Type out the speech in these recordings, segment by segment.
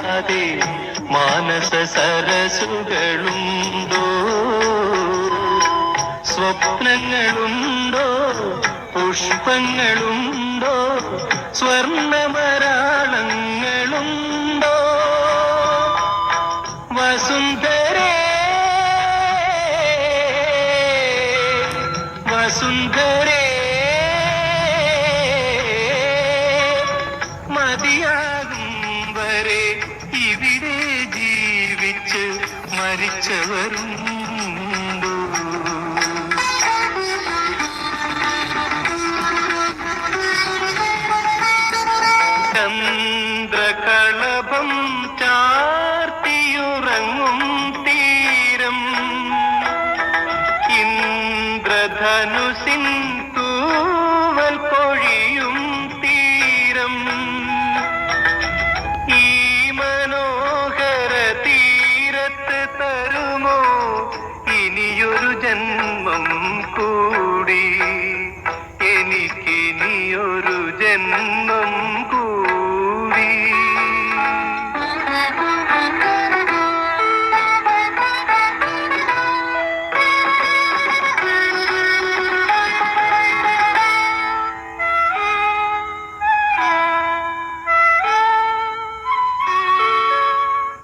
ഭൂമിയിലല്ലാതെ മാനസ സരസുകളുണ്ടോ? സ്വപ്നങ്ങളുണ്ടോ? പുഷ്പങ്ങളുണ്ടോ? സ്വർണമരാളങ്ങളുണ്ടോ? വസുന്ധരേ വസുന്ധരേ മതിയാകും മരിച്ചവരുണ്ടോ. ചന്ദ്രകളഭം ചാർത്തിയുറങ്ങും തീരം. ഇന്ദ്രധനുസിൻ തൂവൽ പൊഴിയും ജന്മം കൂടി. എനിക്കിനിയൊരു ജന്മം കൂടി.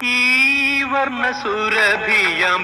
ഈ വർണസുരഭിയാം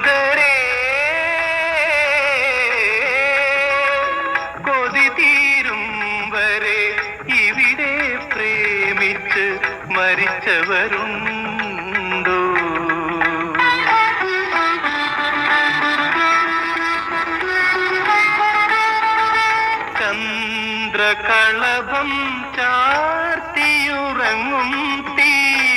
വസുന്ധരേ കൊതി തീരും വരെ ഇവിടെ പ്രേമിച്ച് മരിച്ചവരുണ്ടോ? ചന്ദ്രകളഭം ചാർത്തിയുറങ്ങും തീരം